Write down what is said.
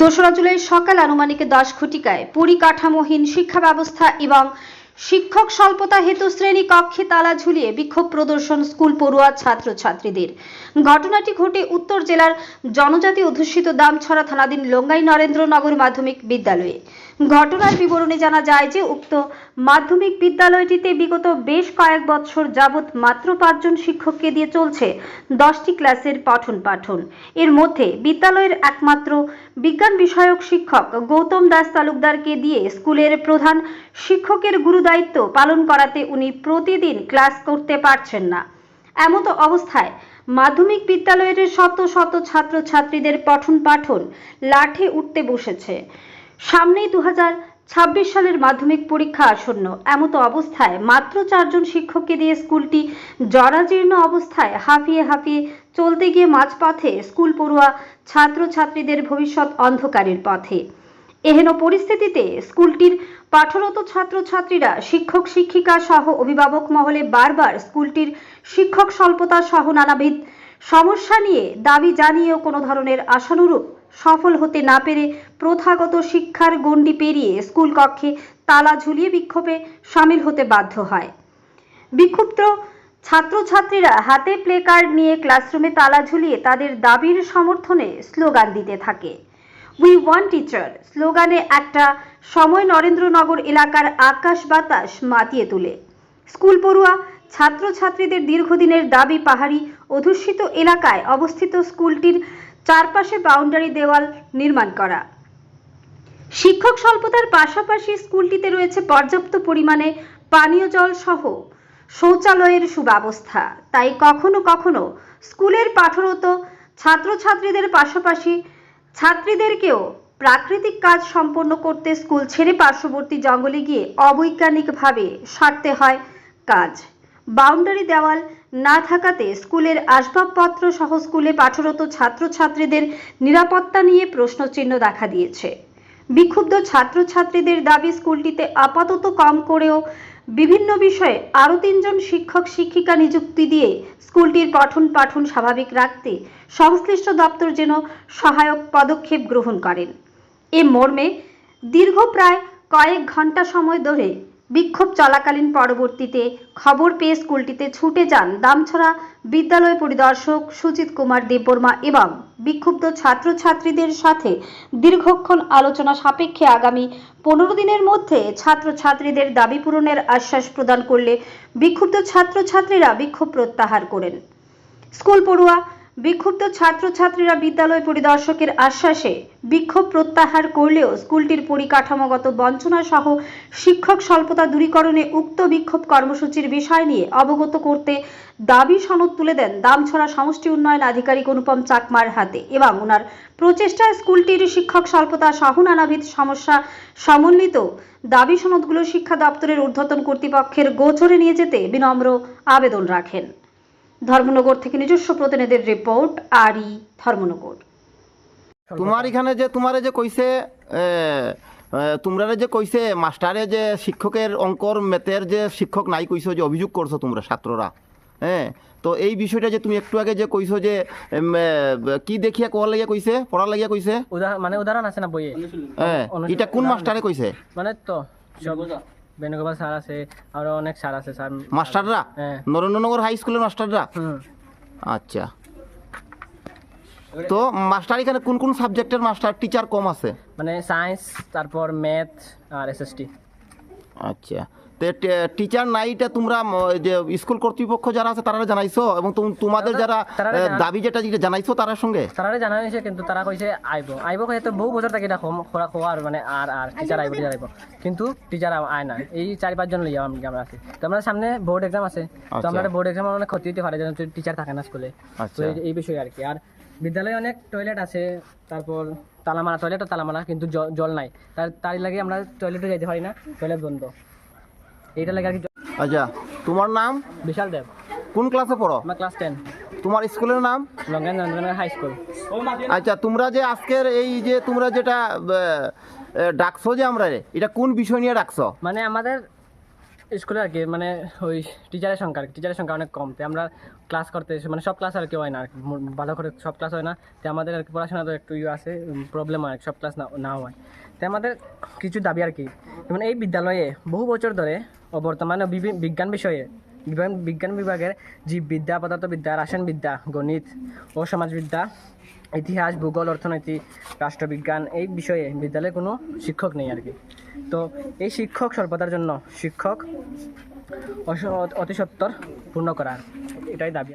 দোসরা জুলাই সকাল আনুমানিক দশ ঘটিকায় পরিকাঠামোহীন শিক্ষা ব্যবস্থা এবং শিক্ষক স্বল্পতা হেতু শ্রেণি কক্ষে তালা ঝুলিয়ে বিক্ষোভ প্রদর্শন স্কুল পড়ুয়া ছাত্রছাত্রীদের। ঘটনাটি ঘটে উত্তর জেলার জনজাতি অধ্যুষিত দামছড়া থানাধীন লঙ্গাই নরেন্দ্রনগর মাধ্যমিক বিদ্যালয়ে। ঘটনার বিবরণে জানা যায় যে উক্ত মাধ্যমিক বিদ্যালয়টিতে বিগত বেশ কয়েক বছর যাবৎ মাত্র পাঁচজন শিক্ষককে দিয়ে চলছে দশটি ক্লাসের পঠন পাঠন। এর মধ্যে বিদ্যালয়ের একমাত্র বিজ্ঞান বিষয়ক শিক্ষক গৌতম দাস তালুকদারকে দিয়ে স্কুলের প্রধান শিক্ষকের গুরুদায়িত্ব পালন করাতে উনি প্রতিদিন ক্লাস করতে পারছেন না। এমত অবস্থায় মাধ্যমিক বিদ্যালয়ের শত শত ছাত্রছাত্রীদের পঠন পাঠন লাঠে উঠতে বসেছে। সামনেই দু ছাব্বিশ সালের মাধ্যমিক পরীক্ষা আসন্ন। এমতো অবস্থায় মাত্র চারজন শিক্ষককে দিয়ে স্কুলটি জরাজীর্ণ অবস্থায় হাঁফিয়ে হাঁফিয়ে চলতে গিয়ে মাঝপথে স্কুল পড়ুয়া ছাত্রছাত্রীদের ভবিষ্যৎ অন্ধকারের পথে। এহেন পরিস্থিতিতে স্কুলটির পাঠরত ছাত্রছাত্রীরা শিক্ষক, শিক্ষিকা সহ অভিভাবক মহলে বারবার স্কুলটির শিক্ষক স্বল্পতা সহ নানাবিধ সমস্যা নিয়ে দাবি জানিয়েও কোনো ধরনের আশানুরূপ সফল হতে না পেরে প্রথাগত শিক্ষার গণ্ডি পেরিয়ে স্কুল কক্ষে তালা ঝুলিয়ে বিক্ষোভে সামিল হতে বাধ্য হয়। বিক্ষুব্ধ ছাত্রছাত্রীরা হাতে প্লে কার্ড নিয়ে ক্লাসরুমে তালা ঝুলিয়ে তাদের দাবির সমর্থনে স্লোগান দিতে থাকে। উই ওয়ান টিচার স্লোগানে একটা সময় নরেন্দ্রনগর এলাকার আকাশ বাতাস মাতিয়ে তোলে। স্কুল পড়ুয়া ছাত্রছাত্রীদের দীর্ঘদিনের দাবি পাহাড়ি অধ্যুষিত এলাকায় অবস্থিত স্কুলটির চারপাশে বাউন্ডারি দেওয়াল নির্মাণ করা। শিক্ষক স্বল্পতার পাশাপাশি স্কুলটিতে রয়েছে পর্যাপ্ত পরিমাণে পানীয় জল সহ শৌচালয়ের সুব্যবস্থা। তাই কখনো কখনো স্কুলের পাঠরত ছাত্রছাত্রীদের পাশাপাশি ছাত্রীদেরকেও প্রাকৃতিক কাজ সম্পন্ন করতে স্কুল ছেড়ে পার্শ্ববর্তী জঙ্গলে গিয়ে অবৈজ্ঞানিকভাবে সারতে হয় কাজ। বাউন্ডারি দেওয়াল না থাকাতে স্কুলের আসবাবপত্র সহ স্কুলে পাঠরত ছাত্রছাত্রীদের নিরাপত্তা নিয়ে প্রশ্নচিহ্ন দেখা দিয়েছে। বিক্ষুব্ধ ছাত্রছাত্রীদের দাবি, স্কুলটিতে আপাতত কম করেও বিভিন্ন বিষয়ে আরও তিনজন শিক্ষক, শিক্ষিকা নিযুক্তি দিয়ে স্কুলটির পঠন পাঠন স্বাভাবিক রাখতে সংশ্লিষ্ট দপ্তর যেন সহায়ক পদক্ষেপ গ্রহণ করেন। এ মর্মে দীর্ঘ প্রায় কয়েক ঘণ্টা সময় ধরে বিক্ষোভ চলাকালীন পরবর্তীতে খবর পেয়ে স্কুলটিতে ছুটে যান দামছড়া বিদ্যালয় পরিদর্শক সুজিত কুমার দেববর্মা এবং বিক্ষুব্ধ ছাত্রছাত্রীদের সাথে দীর্ঘক্ষণ আলোচনা সাপেক্ষে আগামী পনেরো দিনের মধ্যে ছাত্রছাত্রীদের দাবি পূরণের আশ্বাস প্রদান করলে বিক্ষুব্ধ ছাত্রছাত্রীরা বিক্ষোভ প্রত্যাহার করেন। স্কুল পড়ুয়া বিক্ষুব্ধ ছাত্রছাত্রীরা বিদ্যালয় পরিদর্শকের আশ্বাসে বিক্ষোভ প্রত্যাহার করলেও স্কুলটির পরিকাঠামোগত বঞ্চনা সহ শিক্ষক স্বল্পতা দূরীকরণে উক্ত বিক্ষোভ কর্মসূচির বিষয় নিয়ে অবগত করতে দাবি সনদ তুলে দেন দামছড়া সমষ্টি উন্নয়ন আধিকারিক অনুপম চাকমার হাতে এবং ওনার প্রচেষ্টায় স্কুলটির শিক্ষক স্বল্পতা সহ নানাবিধ সমস্যা সমন্বিত দাবি সনদগুলো শিক্ষা দপ্তরের ঊর্ধ্বতন কর্তৃপক্ষের গোচরে নিয়ে যেতে বিনম্র আবেদন রাখেন। ধর্মনগর থেকে নিজস্ব প্রতিনিধির রিপোর্ট আরই ধর্মনগর। তোমার এখানে যে তোমারে যে কইছে তোমরা যে কইছে মাস্টারে যে শিক্ষকের অঙ্কর ম্যাথের যে শিক্ষক নাই কইছো যে অভিযোগ করছ তোমরা ছাত্ররা হ্যাঁ তো এই বিষয়টা যে তুমি একটু আগে যে কইছো যে কি দেখিয়া কোয়ার লাগিয়া কইছে পড়ার লাগিয়া কইছে? মানে উদাহরণ আছে না বইয়ে? হ্যাঁ এটা কোন মাস্টারে কইছে? মানে তো সব স্যার আছে আরও অনেক স্যার আছে স্যার। মাস্টাররা? হ্যাঁ। নরেন্দ্রনগর হাই স্কুলের মাস্টাররা? আচ্ছা। তো মাস্টার এখানে কোন কোন সাবজেক্টের মাস্টার টিচার কম আছে? মানে সায়েন্স তারপর ম্যাথ আর এসএসটি আচ্ছা। তো টিচার নাইটা তোমরা যে স্কুল কর্তৃপক্ষ যারা আছে তারা জানাইছো এবং তোমাদের যারা তারা দাবি যেটা যেটা জানাইছো তার সঙ্গে? তারারে জানা হয়েছে কিন্তু তারা কইছে আইব। আইব কইতে বহু বছর থেকে এটা খোরা খোয়া আর মানে আর আর টিচার আইব টিচার আইব। কিন্তু টিচার আয় না। এই চারি পাঁচজন লইয়া আমি আমরা আছি। তো আমরা সামনে বোর্ড এক্সাম আছে। তো আচ্ছা। আমরা বোর্ড এক্সাম অনেক ক্ষতি হতে পারে যেন টিচার থাকে না স্কুলে তো আচ্ছা। এই- এই বিষয়ে আর কি। আর বিদ্যালয়ে অনেক টয়লেট আছে তারপর তালামারা টয়লেট তালামারা কিন্তু জল নাই। তার তারই লাগে আমরা টয়লেটে যাইতে পারি না টয়লেট বন্ধ। এইটা লাগে আর কি আচ্ছা তোমার নাম? বিশাল দেব। কোন ক্লাসে পড়ো? আমার ক্লাস টেন তোমার স্কুলের নাম? লঙ্গান নন্দনগর হাই স্কুল আচ্ছা তোমরা যে আজকের এই যে তোমরা যেটা ডাকছো যে আমরা এটা কোন বিষয় নিয়ে ডাকছো? মানে আমাদের স্কুলে আর কি মানে ওই টিচারের সংখ্যা টিচারের সংখ্যা অনেক কম। তো আমরা ক্লাস করতে মানে সব ক্লাস আর কি হয় না আর কি ভালো করে সব ক্লাস হয় না। তো আমাদের আর কি পড়াশোনা তো একটু ইয়ে আছে প্রবলেম হয় সব ক্লাস না না হয়। তো আমাদের কিছু দাবি আর কি মানে এই বিদ্যালয়ে বহু বছর ধরে ও বর্তমানে বিজ্ঞান বিষয়ে, বিজ্ঞান বিজ্ঞান বিভাগের জীববিদ্যা পদার্থবিদ্যা, রাসায়নবিদ্যা, গণিত ও সমাজবিদ্যা ইতিহাস, ভূগোল, অর্থনীতি, রাষ্ট্রবিজ্ঞান এই বিষয়ে বিদ্যালয়ে কোনো শিক্ষক নেই আর কি। তো এই শিক্ষক স্বল্পতার জন্য শিক্ষক অস- অতি সত্বর পূর্ণ করার, এটাই দাবি।